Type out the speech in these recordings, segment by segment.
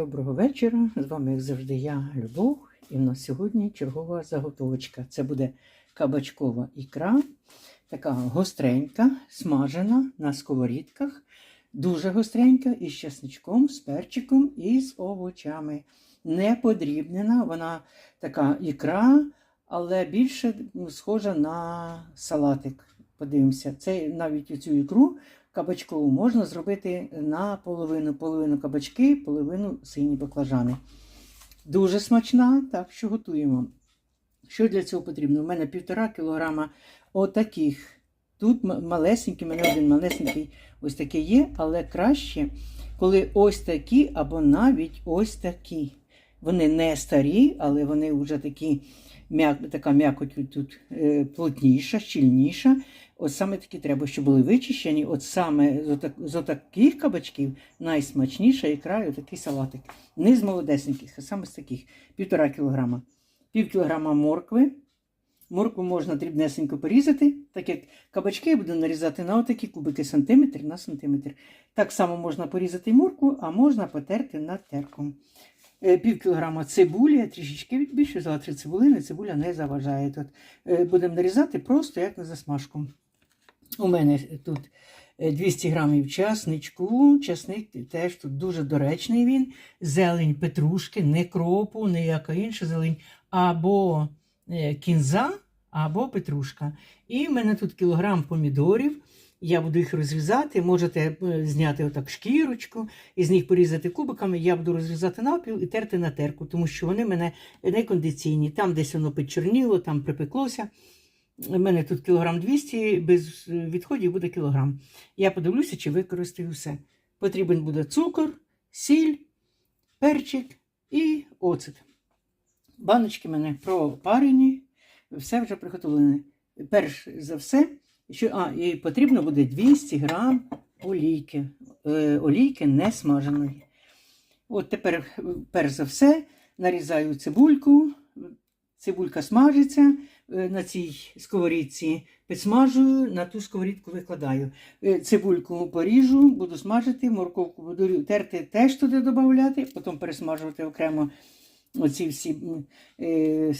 Доброго вечора. З вами, як завжди, я, Любов. І в нас сьогодні чергова заготовочка. Це буде кабачкова ікра, така гостренька, смажена на сковорідках. Дуже гостренька із чесничком, з перчиком і з овочами. Не подрібнена, вона така ікра, але більше схожа на салатик. Подивимося, це навіть цю ікру кабачкову можна зробити на половину, половину кабачки, половину сині баклажани. Дуже смачна, так що готуємо. Що для цього потрібно? У мене півтора кілограма отаких. Тут малесенький, у мене один малесенький ось такий є, але краще, коли ось такі або навіть ось такі. Вони не старі, але вони вже такі, така м'якоть тут е, плотніша, щільніша. От саме такі треба, щоб були вичищені. От саме з, отак, з отаких кабачків найсмачніша ікра і отакий салатик. Не з молодесеньких, а саме з таких півтора кілограма. Пів кілограма моркви. Моркву можна дрібнесенько порізати, так як кабачки я буду нарізати на отакі кубики сантиметр на сантиметр. Так само можна порізати моркву, а можна потерти над терком. Е, Пів кілограма цибулі, трішечки більше взяла три цибулини, цибуля не заважає. Тут Е, будемо нарізати просто як на засмажку. У мене тут е, 200 грамів часничку. Часник теж тут дуже доречний він. Зелень петрушки, не кропу, ніяка інша зелень, або е, кінза, або петрушка. І в мене тут кілограм помідорів. Я буду їх розрізати. Можете е, зняти отак шкірочку і з них порізати кубиками. Я буду розрізати навпіл і терти на терку, тому що вони мене некондиційні. Там десь воно підчорніло, там припеклося. У мене тут кілограм 200, без відходів буде кілограм. Я подивлюся, чи використаю все. Потрібен буде цукор, сіль, перчик і оцет. Баночки в мене пропарені, все вже приготовлене. Перш за все, що, а, і потрібно буде 200 грам олійки. Е, олійки не смаженої. От тепер, перш за все, нарізаю цибульку. Цибулька смажиться е, на цій сковорідці, підсмажую, на ту сковорідку викладаю. Е, Цибульку поріжу, буду смажити, морковку буду терти теж туди додати, потім пересмажувати окремо оці всі е,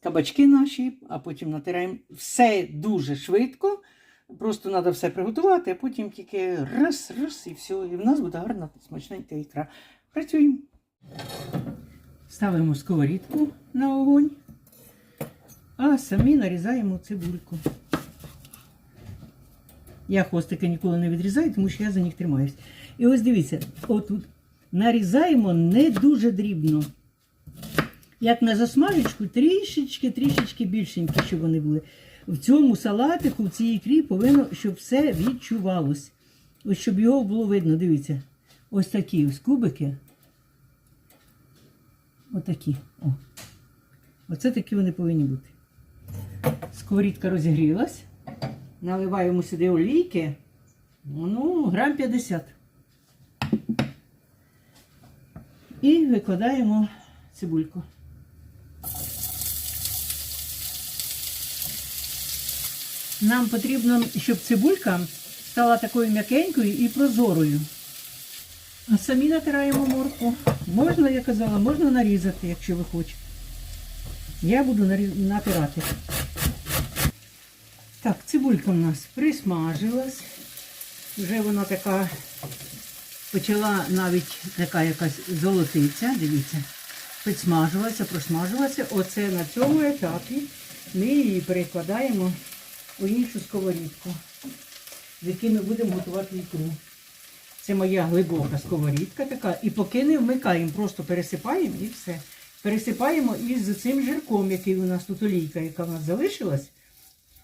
кабачки наші, а потім натираємо. Все дуже швидко. Просто треба все приготувати, а потім тільки раз, раз і все. І в нас буде гарна смачненька ікра. Працюємо. Ставимо сковорідку на огонь, а самі нарізаємо цибульку. Я хвостики ніколи не відрізаю, тому що я за них тримаюсь. І ось дивіться, отут нарізаємо не дуже дрібно. Як на засмажечку, трішечки, трішечки більшенькі, щоб вони були. В цьому салатику, в цій ікрі повинно, щоб все відчувалось. Ось щоб його було видно, дивіться. Ось такі ось кубики. Отакі. О. Оце такі вони повинні бути. Сковорідка розігрілась. Наливаємо сюди олійки. Ну, грам 50. І викладаємо цибульку. Нам потрібно, щоб цибулька стала такою м'якенькою і прозорою. А самі натираємо моркву. Можна, я казала, можна нарізати, якщо ви хочете. Я буду натирати. Так, цибулька в нас присмажилась. Вже вона така почала навіть така якась золотиця, дивіться. Підсмажилася, просмажилася. Оце на цьому етапі ми її перекладаємо у іншу сковорідку, в якій ми будемо готувати ікру. Це моя глибока сковорідка така. І поки не вмикаємо, просто пересипаємо і все. Пересипаємо із цим жирком, який у нас тут олійка, яка в нас залишилась.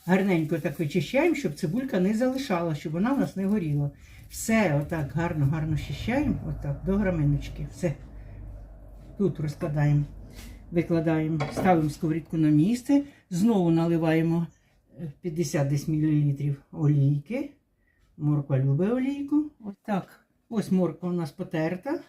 Гарненько так вичищаємо, щоб цибулька не залишала, щоб вона в нас не горіла. Все отак гарно, гарно щищаємо, отак, до граминочки. Все. Тут розкладаємо, викладаємо, ставимо сковорідку на місце, знову наливаємо 50 десь мл олійки. Морква любить олійку. Ось так. Ось морква у нас потерта.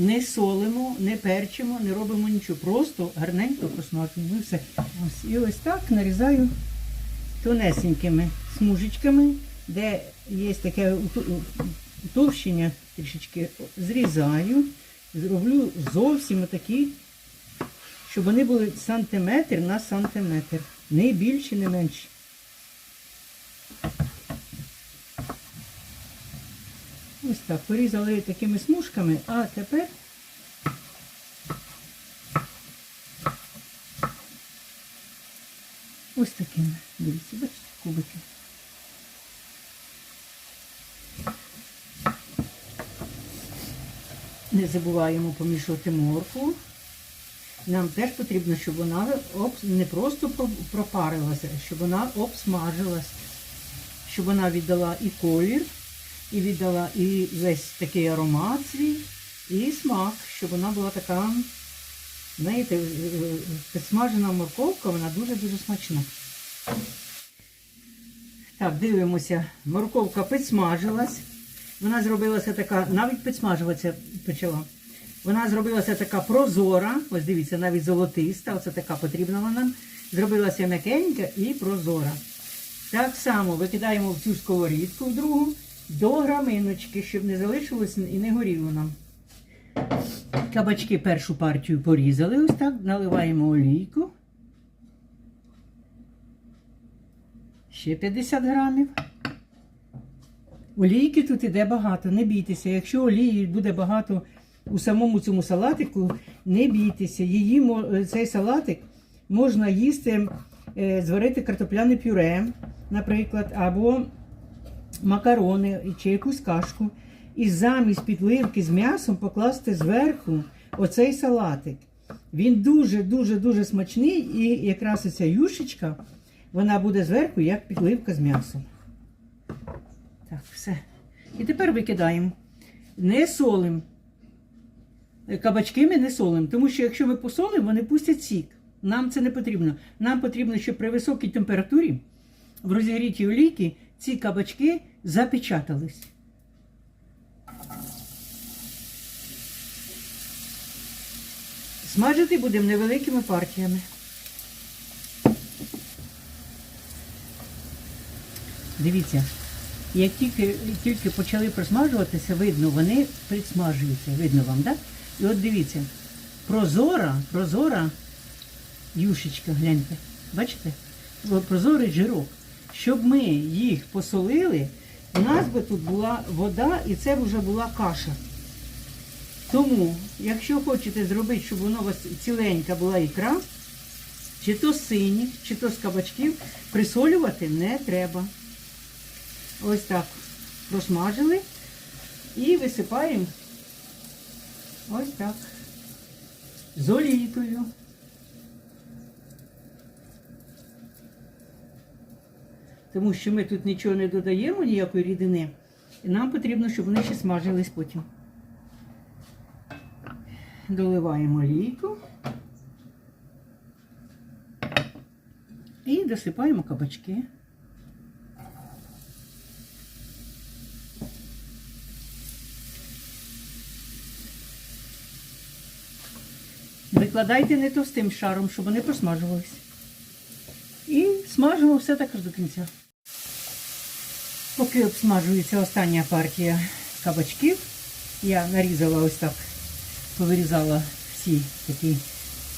не солимо, не перчимо, не робимо нічого. Просто гарненько просмажуємо. І все. Ось, і ось так нарізаю тонесенькими смужечками, де є таке утовщення трішечки зрізаю, зроблю зовсім такі, щоб вони були сантиметр на сантиметр. Не більше, не менше. Ось так, порізали такими смужками, а тепер ось такими. Дивіться, бачите, кубики. Не забуваємо помішувати моркву. Нам теж потрібно, щоб вона не просто пропарилася, щоб вона обсмажилась, щоб вона віддала і колір, і віддала і весь такий аромат свій, і смак, щоб вона була така, знаєте, е, е, підсмажена морковка, вона дуже-дуже смачна. Так, дивимося, морковка підсмажилась. Вона зробилася така, навіть підсмажуватися почала. Вона зробилася така прозора, ось дивіться, навіть золотиста, оце така потрібна вона. Зробилася м'якенька і прозора. Так само викидаємо в цю сковорідку в другу до граминочки, щоб не залишилось і не горіло нам. Кабачки першу партію порізали, ось так, наливаємо олійку. Ще 50 грамів. Олійки тут іде багато, не бійтеся. Якщо олії буде багато у самому цьому салатику, не бійтеся. Її, цей салатик можна їсти, е, зварити картопляне пюре, наприклад, або макарони чи якусь кашку. І замість підливки з м'ясом покласти зверху оцей салатик. Він дуже-дуже дуже смачний, і якраз оця юшечка, вона буде зверху як підливка з м'ясом. Так, все. І тепер викидаємо. Не солимо. Кабачки ми не солимо, тому що якщо ми посолимо, вони пустять сік. Нам це не потрібно. Нам потрібно, щоб при високій температурі в розігрітій олійці ці кабачки запечатались. Смажити будемо невеликими партіями. Дивіться, як тільки, тільки почали просмажуватися, видно, вони підсмажуються. Видно вам, так? І от дивіться, прозора, прозора юшечка, гляньте. Бачите? Прозорий жирок. Щоб ми їх посолили, у нас би тут була вода і це вже була каша. Тому, якщо хочете зробити, щоб воно у вас ціленька була ікра, чи то з синіх, чи то з кабачків, присолювати не треба. Ось так просмажили і висипаємо ось так. З олійкою. Тому що ми тут нічого не додаємо, ніякої рідини. І нам потрібно, щоб вони ще смажились потім. Доливаємо олійку. І досипаємо кабачки. Викладайте не товстим шаром, щоб вони просмажувалися. І смажимо все також до кінця. Поки обсмажується остання партія кабачків, я нарізала ось так, повирізала всі такі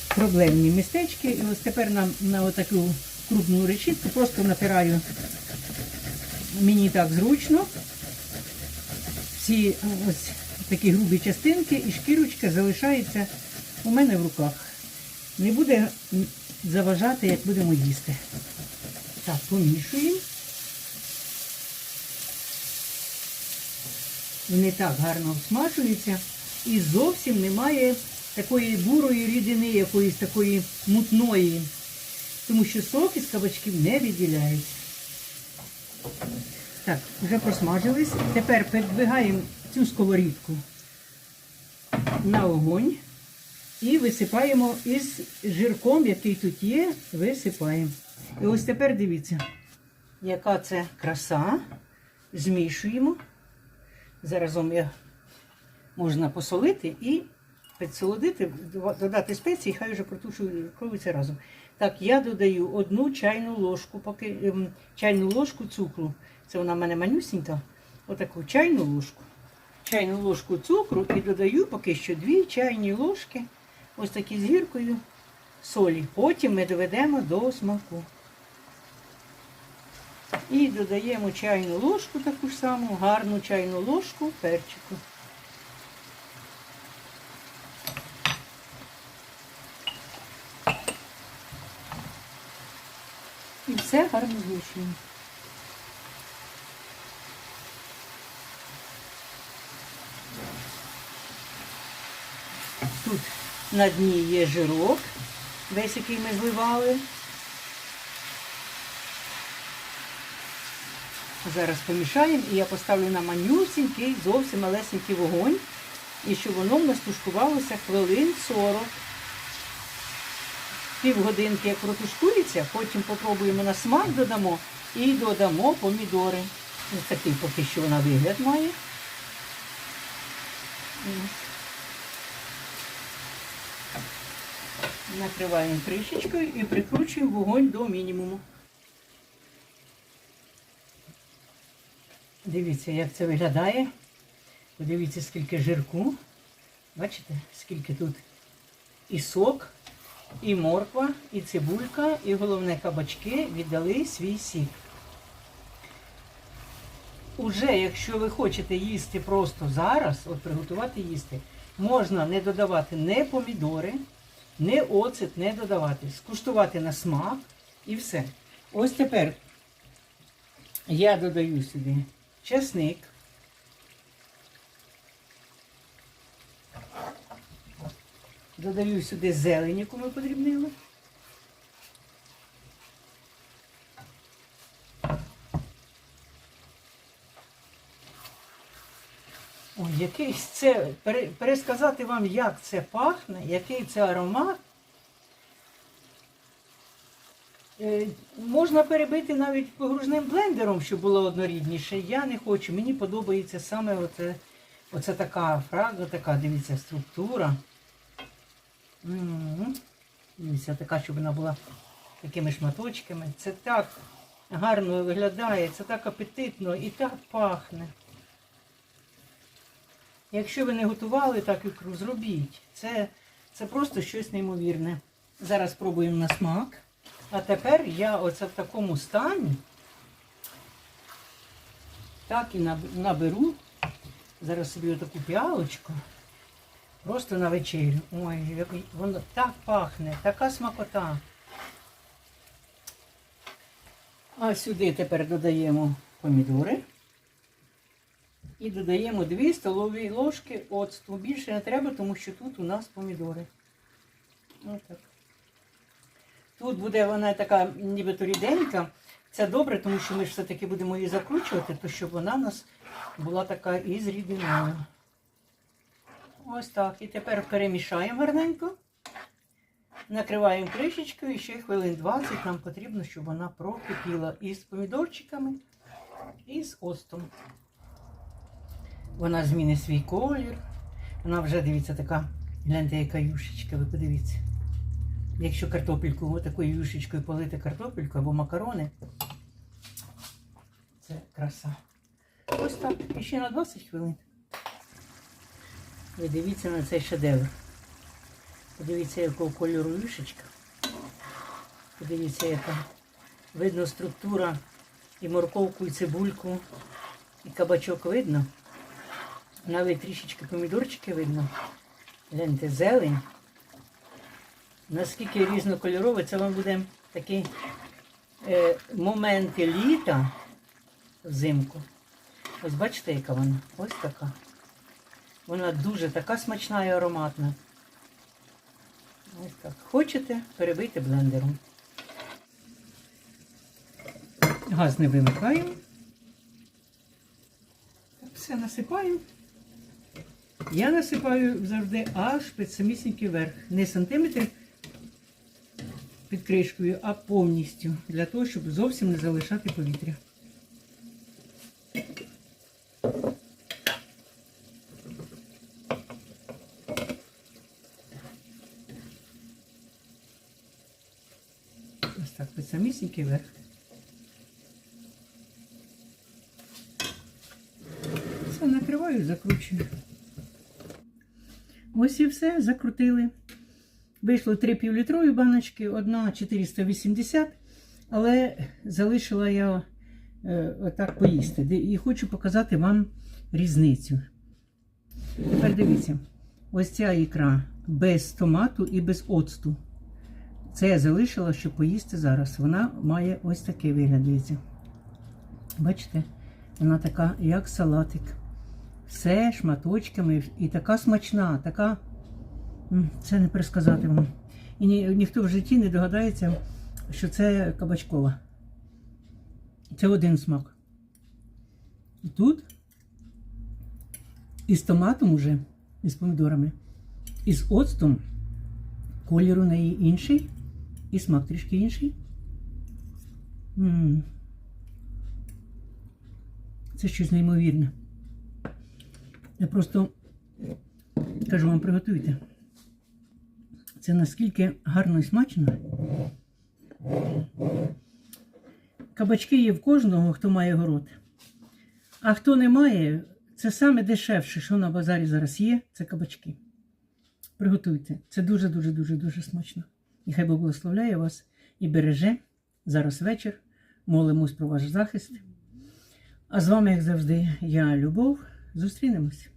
проблемні містечки. І ось тепер нам на отаку крупну решітку просто натираю. Мені так зручно. Всі ось такі грубі частинки і шкірочка залишається у мене в руках. Не буде заважати, як будемо їсти. Так, помішуємо. Вони так гарно обсмажуються і зовсім немає такої бурої рідини, якоїсь такої мутної, тому що сок із кабачків не відділяється. Так, вже просмажились. Тепер передвигаємо цю сковорідку на огонь і висипаємо із жирком, який тут є, висипаємо. І ось тепер дивіться, яка це краса. Змішуємо. Заразом я можна посолити і підсолодити, додати спеції, хай вже протушується разом. Так, я додаю одну чайну ложку, поки, ем, чайну ложку цукру. Це вона в мене манюсінька. Отаку чайну ложку. Чайну ложку цукру і додаю поки що дві чайні ложки, ось такі з гіркою солі. Потім ми доведемо до смаку. І додаємо чайну ложку, таку ж саму, гарну чайну ложку перчику. І все гарно змішуємо. Тут на дні є жирок, весь який ми зливали. Зараз помішаємо і я поставлю на манюсінький, зовсім малесенький вогонь. І щоб воно в нас тушкувалося хвилин 40. Півгодинки, як протушкується, потім попробуємо на смак додамо і додамо помідори. Ось такий поки що вона вигляд має. Накриваємо кришечкою і прикручуємо вогонь до мінімуму. Дивіться, як це виглядає. Подивіться, скільки жирку. Бачите, скільки тут і сок, і морква, і цибулька, і головне кабачки віддали свій сік. Уже, якщо ви хочете їсти просто зараз, от приготувати їсти, можна не додавати не помідори, не оцет не додавати. Скуштувати на смак і все. Ось тепер я додаю сюди чесник. Додаю сюди зелень, яку ми подрібнили. Ой, якийсь це, пересказати вам, як це пахне, який це аромат. Е, Можна перебити навіть погружним блендером, щоб було однорідніше. Я не хочу. Мені подобається саме оце, оце така фрага, така, дивіться, структура. Дивіться, така, щоб вона була такими шматочками. Це так гарно виглядає, це так апетитно і так пахне. Якщо ви не готували так ікру, зробіть. Це, це просто щось неймовірне. Зараз спробуємо на смак. А тепер я оце в такому стані так і наберу. Зараз собі таку піалочку. Просто на вечерю. Ой, воно так пахне, така смакота. А сюди тепер додаємо помідори. І додаємо 2 столові ложки оцту. Більше не треба, тому що тут у нас помідори. Отак. Тут буде вона така нібито ріденька. Це добре, тому що ми ж все-таки будемо її закручувати, то щоб вона у нас була така із рідиною. Ось так. І тепер перемішаємо гарненько. Накриваємо кришечкою і ще хвилин 20 нам потрібно, щоб вона прокипіла із помідорчиками і з остом. Вона змінить свій колір. Вона вже, дивіться, така, гляньте, яка юшечка, ви подивіться. Якщо картопельку такою юшечкою полити картопельку або макарони, це краса. Ось так. Ще на 20 хвилин. Ви дивіться на цей шедевр. Подивіться, якого кольору юшечка. Подивіться, яка видно структура і морковку, і цибульку, і кабачок видно. Навіть трішечки помідорчики видно. Гляньте, зелень. Наскільки різнокольорове, це вам буде такі е, моменти літа взимку. Ось бачите, яка вона? Ось така. Вона дуже така смачна і ароматна. Ось так. Хочете, перебийте блендером. Газ не вимикаємо. Все насипаємо. Я насипаю завжди аж під самісінький верх. Не сантиметрів під кришкою, а повністю. Для того, щоб зовсім не залишати повітря. Ось так під самісінький верх. Накриваю і закручую. Ось і все, закрутили. Вийшло 3 півлітрові баночки, одна 480, але залишила я е, отак поїсти. І хочу показати вам різницю. Тепер дивіться, ось ця ікра без томату і без оцту. Це я залишила, щоб поїсти зараз. Вона має ось такий вигляд. Дивіться. Бачите? Вона така, як салатик. Все шматочками і така смачна, така. Це не пересказати вам. І ні, ніхто в житті не догадається, що це кабачкова. Це один смак. І тут із томатом уже, і з помідорами, і з оцтом колір у неї інший, і смак трішки інший. М. Це щось неймовірне. Я просто кажу вам, приготуйте. Це наскільки гарно і смачно. Кабачки є в кожного, хто має город. А хто не має, це саме дешевше, що на базарі зараз є, це кабачки. Приготуйте. Це дуже-дуже дуже дуже смачно. І хай Бог благословляє вас і береже. Зараз вечір. Молимось про ваш захист. А з вами, як завжди, я Любов. Зустрінемось.